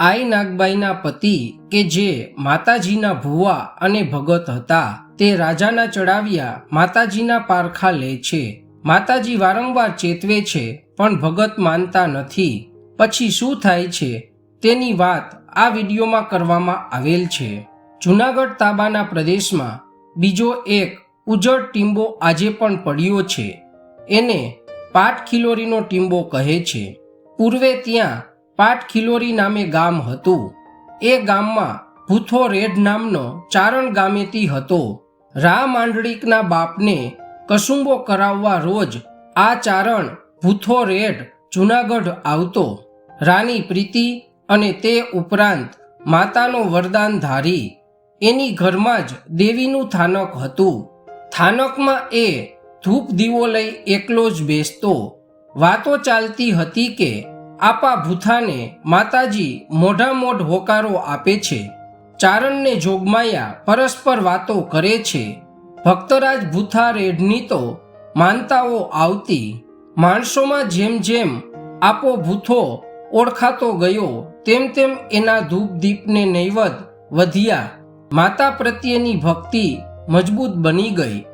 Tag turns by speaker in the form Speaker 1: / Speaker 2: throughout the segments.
Speaker 1: આઈ નાગબાઈના પતિ કે જે માતાજીના ભુવા અને ભગત હતા, તે રાજાના ચડાવ્યા માતાજીના પારખા લે છે. માતાજી વારંવાર ચેતવે છે, પણ ભગત માનતા નથી. પછી શું થાય છે? તેની વાત આ વિડીયોમાં કરવામાં આવેલ છે. જૂનાગઢ તાબાના પ્રદેશમાં બીજો એક ઉજળ ટીંબો આજે પણ પડ્યો છે. એને પાટ ખિલોરીનો ટીંબો કહે છે. પૂર્વે ત્યાં પાટ ખિલોરી નામે ગામ હતું. એ ગામમાં ભૂથો રેઢ નામનો ચારણ ગામેતી હતો. રા માંડળીકના બાપને કસુંબો કરાવવા રોજ આ ચારણ ભૂથો રેઢ જૂનાગઢ આવતો. રાની પ્રીતિ અને તે ઉપરાંત માતાનો વરદાન ધારી. એની ઘરમાં જ દેવીનું થાનક હતું. થાનકમાં એ ધૂપ દીવો લઈ એકલો જ બેસતો. વાતો ચાલતી હતી કે આપા ભૂથાને માતાજી મોઢા મોઢ હોકારો આપે છે. ચારણને જોગમાયા પરસ્પર વાતો કરે છે. ભક્તરાજ ભૂથા રેઢની તો માનતાઓ આવતી. માણસોમાં જેમ જેમ આપો ભૂથો ઓળખાતો ગયો, તેમ તેમ એના ધૂપ દીપને નૈવદ વધ્યા. માતા પ્રત્યેની ભક્તિ મજબૂત બની ગઈ.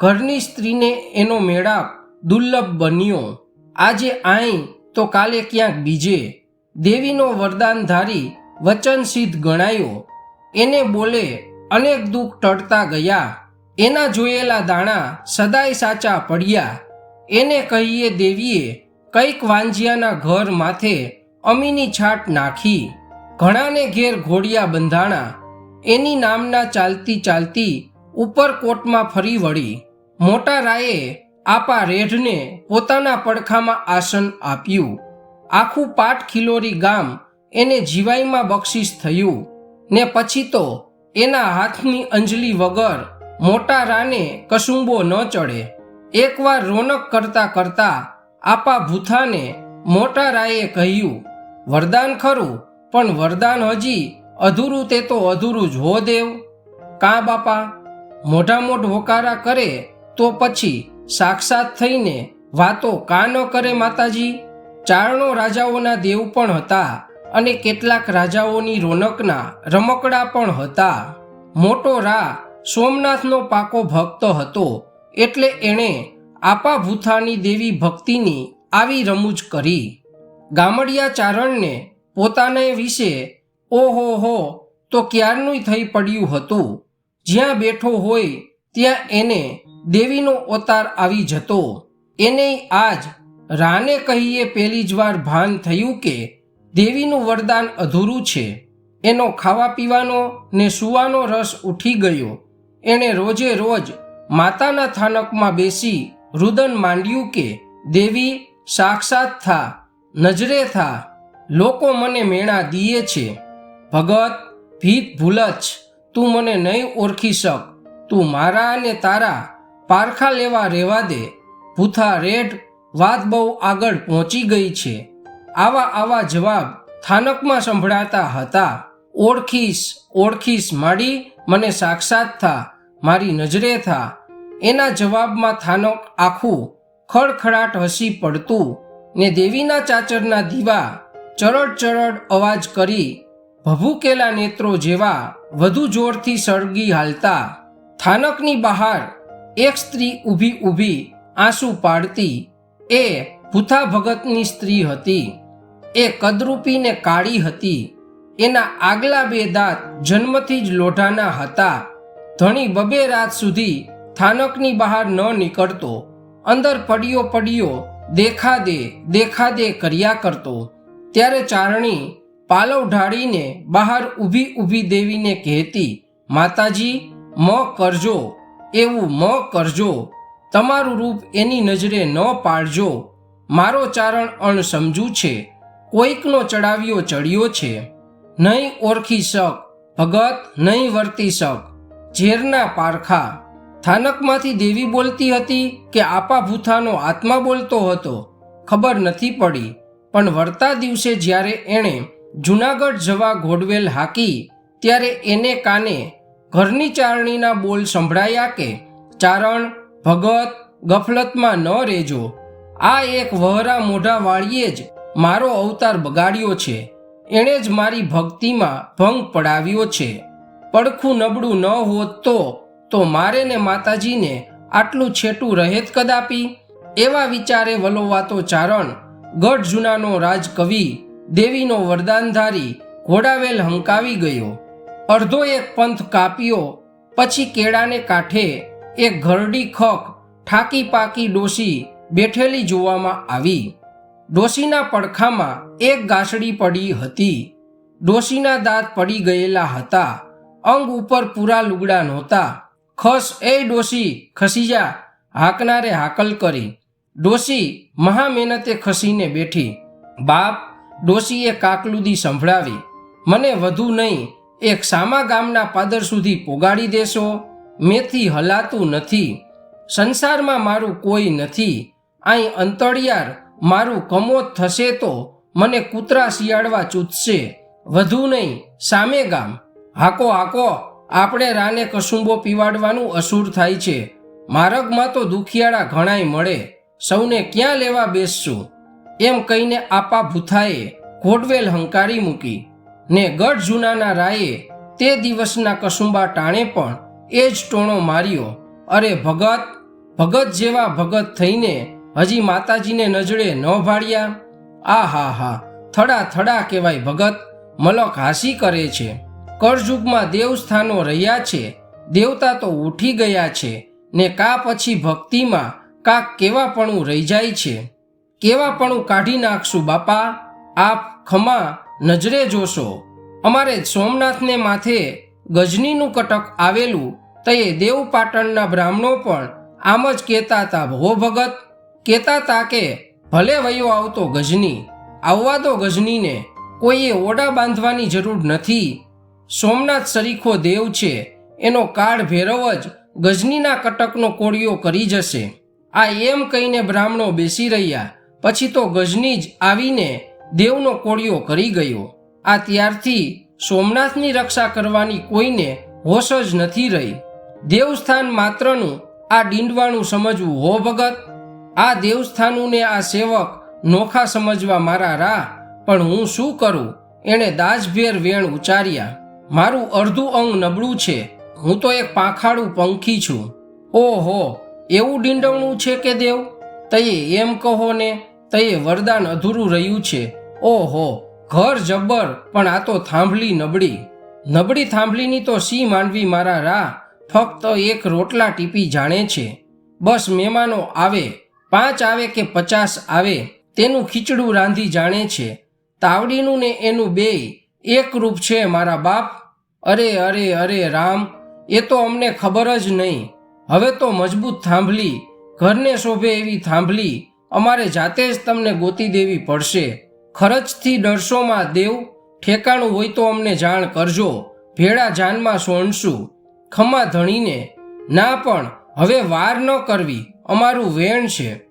Speaker 1: ઘરની સ્ત્રીને એનો મેળાપ દુર્લભ બન્યો. આજે આઈ તો કાલે ક્યાંક બીજે દેવીનો વરદાનધારી વચનસિદ્ધ ગણાયો. એને બોલે, અનેક દુઃખ ટળતા ગયા. એના જોયેલા દાણા સદાય સાચા પડ્યા. એને કહીએ, દેવીએ, કંઈક વાંજિયાના ઘર માથે અમીની છાટ નાખી. ઘણાને ઘેર ઘોડિયા બંધાણા. એની નામના ચાલતી ચાલતી ઉપર કોટમાં ફરી વળી. મોટા રાયે આપા રેઢને પોતાના પડખામાં આસન આપ્યું. આખું પાટ ખિલોરી ગામ એને જીવાઈમાં બક્ષિસ થયું. ને પછી તો એના હાથની અંજલિ વગર મોટા રાને કસુંબો ન ચડે. એકવાર રોનક કરતા કરતા આપા ભૂથાને મોટા રાયે કહ્યું, વરદાન ખરું, પણ વરદાન હજી અધૂરું તે તો અધૂરું જ હો દેવ. કાં બાપા? મોઢા મોઢ હોકારા કરે તો પછી સાક્ષાત થઈને વાતો કા ન કરે માતાજી? ચારણો રાજાઓના દેવ પણ હતા અને કેટલાક રાજાઓની રોનકના રમકડા પણ હતા. મોટો રા સોમનાથનો પાકો ભક્ત હતો એટલે એણે આપા ભૂથાની દેવી ભક્તિની આવી રમૂજ કરી. ગામડિયા ચારણને પોતાને વિશે ઓહો હો તો ક્યારનું થઈ પડ્યું હતું? જ્યાં બેઠો હોય ત્યાં એને દેવીનો અવતાર આવી જતો. એને આજ રાને કહીએ પહેલી જ વાર ભાન થયું કે દેવીનું વરદાન અધૂરું છે. એનો ખાવા પીવાનો ને સૂવાનો રસ ઉઠી ગયો. એણે રોજે રોજ માતાના થાનકમાં બેસી રુદન માંડ્યું કે, દેવી, સાક્ષાત થા, નજરે થા, લોકો મને મેણા દીએ છે. ભગત, ભીત ભૂલચ તું મને નહીં ઓળખી શક. તું મારા અને તારા પારખા લેવા રહેવા દે. ભૂથા રેડ વાત બહુ આગળ પહોંચી ગઈ છે. આવા આવા જવાબ થાનકમાં સંભળાતા હતા. ઓળખીશ ઓળખીશ માડી, મને સાક્ષાત થા, મારી નજરે થા. એના જવાબમાં થાનક આખું ખડખડાટ હસી પડતું ને દેવીના ચાચરના દીવા ચરડ ચરડ અવાજ કરી, ભભૂકેલા નેત્રો જેવા વધુ જોરથી સળગી હાલતા. થાનકની બહાર એક સ્ત્રી ઊભી ઊભી આંસુ પાડતી, એ ભૂથા ભગતની સ્ત્રી હતી, એ કદરૂપી ને કાળી હતી, એના આગલા બે દાંત જન્મથી જ લોઢાના હતા, ધણી બબે રાત સુધી થાનકની બહાર ન નીકળતો, અંદર પડ્યો પડ્યો દેખા દે દેખા દે કર્યા કરતો, ત્યારે ચારણી પાલવ ઢાળીને બહાર ઊભી ઊભી દેવીને કહેતી, માતાજી, મ કરજો. એવું મ કરજો. તમારું રૂપ એની નજરે ન પાડજો. મારો ચારણ અણ સમજુ છે. કોઈકનો ચડાવ્યો ચડ્યો છે. નહીં ઓળખી શક, ભગત નહીં વર્તી શક. ઝેરના પારખા. થાનકમાંથી દેવી બોલતી હતી કે આપા ભૂથાનો આત્મા બોલતો હતો. ખબર નથી પડી. પણ વળતા દિવસે જ્યારે એણે જૂનાગઢ જવા ઘોડવેલ હાકી, ત્યારે એને કાને ઘરની ચારણીના બોલ સંભળાયા કે, ચારણ, ભગત, ગફલતમાં ન રહેજો. આ એક વહરા મોઢા વાળીએ જ મારો અવતાર બગાડ્યો છે. એણે જ મારી ભક્તિમાં ભંગ પડાવ્યો છે. પડખું નબળું ન હોત તો તો મારે ને માતાજીને આટલું છેટું રહેત કદાપી? એવા વિચારે વલોવાતો ચારણ, ગઢ જૂનાનો રાજકવિ, દેવીનો વરદાનધારી, ઘોડાવેલ હંકાવી ગયો. અડધો એક પંથ કાપ્યો પછી કેળાને કાંઠે એક ઘરડી ખક ઠાકી પાકી ડોસી બેઠેલી જોવામાં આવી. ડોસીના પડખામાં એક ગાસડી પડી હતી. ડોસીના દાંત પડી ગયેલા હતા. અંગ ઉપર પૂરા લુગડા નહોતા. ખસ, એ ડોસી ખસી જા. હાકનારે હાકલ કરી. ડોસી મહા મહેનતે ખસીને બેઠી. બાપ ડોસીએ કાકલુદી સંભળાવી. મને વધુ નહીં એક સામા ગામના પાદર સુધી પોગાડી દેશો, મેથી હલાતું નથી, સંસારમાં મારું કોઈ નથી અહીં અંતળિયાર, મારું કમોત થશે તો મને કૂતરા શિયાળવા ચૂતશે, વધુ નહીં, સામે ગામ. હાકો હાકો, આપણે રાને કસુંબો પીવાડવાનું અસુર થાય છે. માર્ગમાં તો દુખિયાળા ઘણાય મળે, સૌને ક્યાં લેવા બેસશું? એમ કહીને આપા ભૂથાએ ઘોડવેલ હંકારી મૂકી. ને ગઢ જૂનાના રાયે તે દિવસના કસુંબા ટાણે પણ એ જ ટોણો માર્યો. અરે ભગત ભગત જેવા ભગત થઈને હજી માતાજીને નજરે ન ભાળ્યા? આ હા હા, થડા થડા કહેવાય ભગત, મલક હાસી કરે છે. કરજુગમાં દેવસ્થાનો રહ્યા છે, દેવતા તો ઉઠી ગયા છે, ને કા પછી ભક્તિમાં કાક કેવાપણું રહી જાય છે. કેવાપણું કાઢી નાખશું બાપા, આપ ખમા નજરે જોશો, અમારે સોમનાથને માથે ગજનીનું કટક આવેલું તે દેવ પાટણના બ્રાહ્મણો પણ આમ જ કહેતા હતા ભો ભગત, કહેતા હતા કે ભલે વયો આવતો ગજની, આવવા દો ગજનીને, કોઈએ ઓડા બાંધવાની જરૂર નથી. સોમનાથ સરીખો દેવ છે, એનો કાળ ભેરવ જ ગજનીના કટકનો કોળિયો કરી જશે. આ એમ કહીને બ્રાહ્મણો બેસી રહ્યા, પછી તો ગજની જ આવીને દેવનો કોળિયો કરી ગયો. આ ત્યારથી સોમનાથની રક્ષા કરવાની કોઈને હોશ જ નથી રહી. દેવસ્થાન માત્રનું આ ડીંડવાણું સમજવું, હો ભગત? આ દેવસ્થાનુને આ સેવક નોખા સમજવા મારા રાહ, પણ હું શું કરું? એણે દાજભેર વેણ ઉચ્ચાર્યા મારું અડધું અંગ નબળું છે. હું તો એક પાંખાડું પંખી છું. ઓહો, એવું ડીંડવણું છે કે દેવ? તયે એમ કહો ને, તયે વરદાન અધૂરું રહ્યું છે. ઓહો, ઘર જબ્બર, પણ આ તો થાંભલી નબળી. નબળી થાંભલીની તો સી માંડવી મારા રાહ? ફક્ત એક રોટલા ટીપી જાણે છે. બસ મહેમાનો આવે, પાંચ આવે કે પચાસ આવે, તેનું ખીચડું રાંધી જાણે છે. તાવડીનું ને એનું બેય એક રૂપ છે મારા બાપ. અરે અરે અરે, રામ, એ તો અમને ખબર જ નહીં. હવે તો મજબૂત થાંભલી, ઘરને શોભે એવી થાંભલી, અમારે જાતે જ તમને ગોતી દેવી પડશે. ખરચથી ડરશોમાં દેવ, ઠેકાણું હોય તો અમને જાણ કરજો, ભેળા જાનમાં સોણશું. ખમા ધણીને, ના પણ, હવે વાર ન કરવી, અમારું વેણ છે.